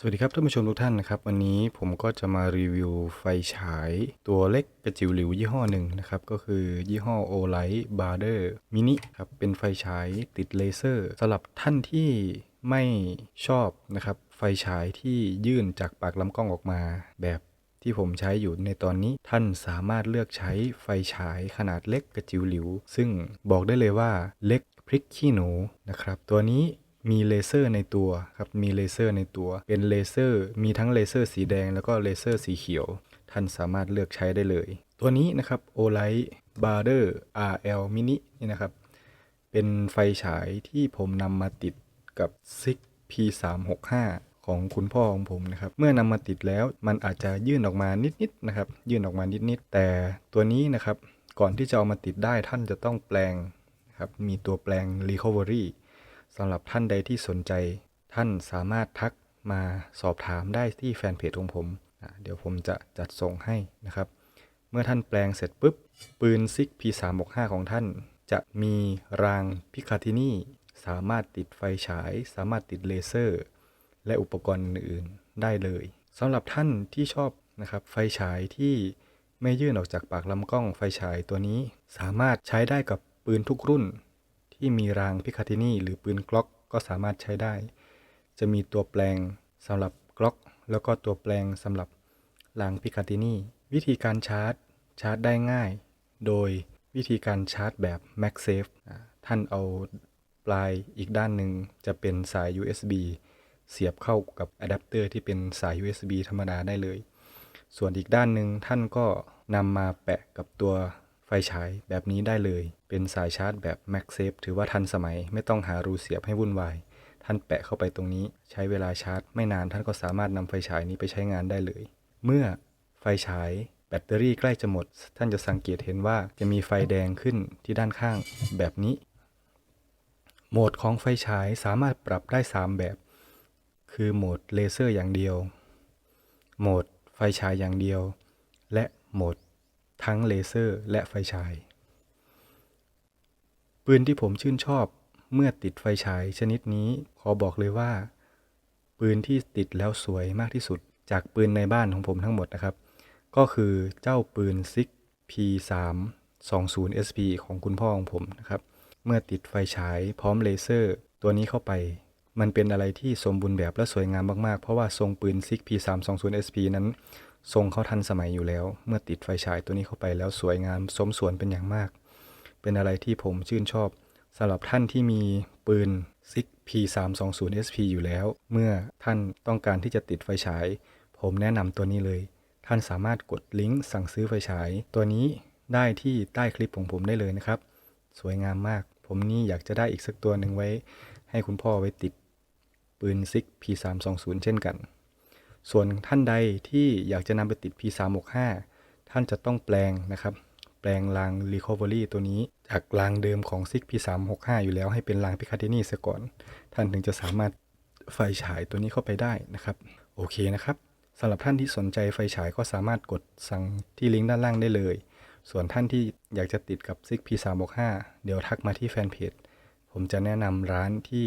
สวัสดีครับท่านผู้ชมทุกท่านนะครับวันนี้ผมก็จะมารีวิวไฟฉายตัวเล็กกระจิ๋วหลิวยี่ห้อหนึ่งนะครับก็คือยี่ห้อ o l i g h t b a r d e r Mini ครับเป็นไฟฉายติดเลเซอร์สำหรับท่านที่ไม่ชอบนะครับไฟฉายที่ยื่นจากปากลำกล้องออกมาแบบที่ผมใช้อยู่ในตอนนี้ท่านสามารถเลือกใช้ไฟฉายขนาดเล็กกระจิ๋วหลิว ซึ่งบอกได้เลยว่าเล็กพริกขี้หนูนะครับตัวนี้ มีเลเซอร์ในตัวครับมีเลเซอร์ในตัว เป็นเลเซอร์ มีทั้งเลเซอร์สีแดงแล้วก็เลเซอร์สีเขียว ท่านสามารถเลือกใช้ได้เลย ตัวนี้นะครับ o l i g h t b a r d e r RL Mini นี่นะครับ เป็นไฟฉายที่ผมนำมาติดกับ SIG P365 ของคุณพ่อของผมนะครับ เมื่อนำมาติดแล้วมันอาจจะยื่นออกมานิดๆนะครับ ยื่นออกมานิดๆแต่ตัวนี้นะครับ ก่อนที่จะเอามาติดได้ท่านจะต้องแปลงครับ มีตัวแปลง recovery สำหรับท่านใดที่สนใจ ท่านสามารถทักมาสอบถามได้ที่แฟนเพจของผมอะเดี๋ยวผมจะจัดส่งให้นะครับ เมื่อท่านแปลงเสร็จปุ๊บ ปืนซิก P365 ของท่าน จะมีรางพิคาทินีสามารถติดไฟฉาย สามารถติดเลเซอร์ และอุปกรณ์อื่นๆได้เลยสำหรับท่านที่ชอบนะครับไฟฉายที่ไม่ยื่นออกจากปากลำกล้องไฟฉายตัวนี้ สามารถใช้ได้กับปืนทุกรุ่น ที่มีรางพิคาทินีหรือปืนกล็อกก็สามารถใช้ได้ จะมีตัวแปลงสำหรับกล็อก แล้วก็ตัวแปลงสำหรับรางพิคาทินีวิธีการชาร์จชาร์จได้ง่าย โดยวิธีการชาร์จแบบ MagSafe ท่านเอาปลายอีกด้านหนึ่งจะเป็นสาย USB เสียบเข้ากับอะแดปเตอร์ที่เป็นสาย USB ธรรมดาได้เลย ส่วนอีกด้านหนึ่งท่านก็นำมาแปะกับตัว ไฟฉายแบบนี้ได้เลย เป็นสายชาร์จแบบ MagSafe ถือว่าทันสมัยไม่ต้องหารูเสียบให้วุ่นวาย ท่านแปะเข้าไปตรงนี้ ใช้เวลาชาร์จ ไม่นานท่านก็สามารถนำไฟฉายนี้ไปใช้งานได้เลย เมื่อไฟฉายแบตเตอรี่ใกล้จะหมด ท่านจะสังเกตเห็นว่าจะมีไฟแดงขึ้นที่ด้านข้างแบบนี้ โหมดของไฟฉายสามารถปรับได้ 3 แบบ คือโหมดเลเซอร์อย่างเดียว โหมดไฟฉายอย่างเดียว และโหมด ทั้งเลเซอร์และไฟฉาย ปืนที่ผมชื่นชอบเมื่อติดไฟฉายชนิดนี้ขอบอกเลยว่า ปืนที่ติดแล้วสวยมากที่สุดจากปืนในบ้านของผมทั้งหมดนะครับ ก็คือเจ้าปืน SIG P3 20 SP ของคุณพ่อของผมนะครับ เมื่อติดไฟฉายพร้อมเลเซอร์ตัวนี้เข้าไป มันเป็นอะไรที่สมบูรณ์แบบและสวยงามมากๆ เพราะว่าทรงปืน SIG P3 20 SP นั้น ทรงเขาทันสมัยอยู่แล้ว เมื่อติดไฟฉายตัวนี้เข้าไปแล้วสวยงามสมส่วนเป็นอย่างมาก เป็นอะไรที่ผมชื่นชอบสำหรับท่านที่มีปืน SIG P320 SP อยู่แล้ว เมื่อท่านต้องการที่จะติดไฟฉาย ผมแนะนำตัวนี้เลย ท่านสามารถกดลิงก์สั่งซื้อไฟฉาย ตัวนี้ได้ที่ใต้คลิปของผมได้เลยนะครับ สวยงามมาก ผมนี่อยากจะได้อีกสักตัวหนึ่งไว้ ให้คุณพ่อไว้ติดปืน SIG P320 เช่นกัน ส่วนท่านใดที่อยากจะนำไปติด P365 ท่านจะต้องแปลงนะครับ แปลงราง Recovery ตัวนี้ จากรางเดิมของ SIG P365 อยู่แล้วให้เป็นราง Picatinny เสียก่อน ท่านถึงจะสามารถไฟฉายตัวนี้เข้าไปได้นะครับ โอเคนะครับสำหรับท่านที่สนใจไฟฉายก็สามารถกดสั่งที่ลิงก์ด้านล่างได้เลย ส่วนท่านที่อยากจะติดกับ SIG P365 เดี๋ยวทักมาที่แฟนเพจ ผมจะแนะนำร้านที่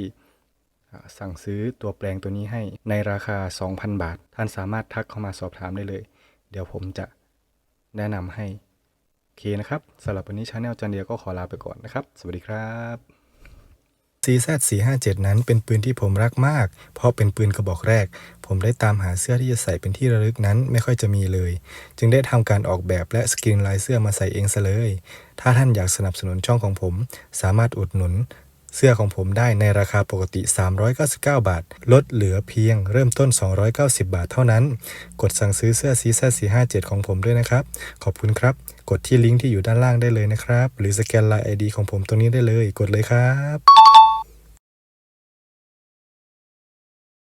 สั่งซื้อตัวแปลงตัวนี้ให้ในราคา 2,000 บาท ท่านสามารถทักเข้ามาสอบถามได้เลย เดี๋ยวผมจะแนะนำให้โอเคนะครับสำหรับวันนี้ชาแนลจันเดียก็ขอลาไปก่อนนะครับ สวัสดีครับ CZ457 นั้นเป็นปืนที่ผมรักมาก เพราะเป็นปืนกระบอกแรก ผมได้ตามหาเสื้อที่จะใส่เป็นที่ระลึกนั้นไม่ค่อยจะมีเลย จึงได้ทำการออกแบบและสกรีนลายเสื้อมาใส่เองซะเลย ถ้าท่านอยากสนับสนุนช่องของผม สามารถอุดหนุน เสื้อของผมได้ในราคาปกติ 399 บาท ลดเหลือเพียงเริ่มต้น 290 บาทเท่านั้น กดสั่งซื้อเสื้อซีซ่า457 ของผมด้วยนะครับ ขอบคุณครับ กดที่ลิงก์ที่อยู่ด้านล่างได้เลยนะครับ หรือสแกนไลน์ ID ของผมตรงนี้ได้เลย กดเลยครับ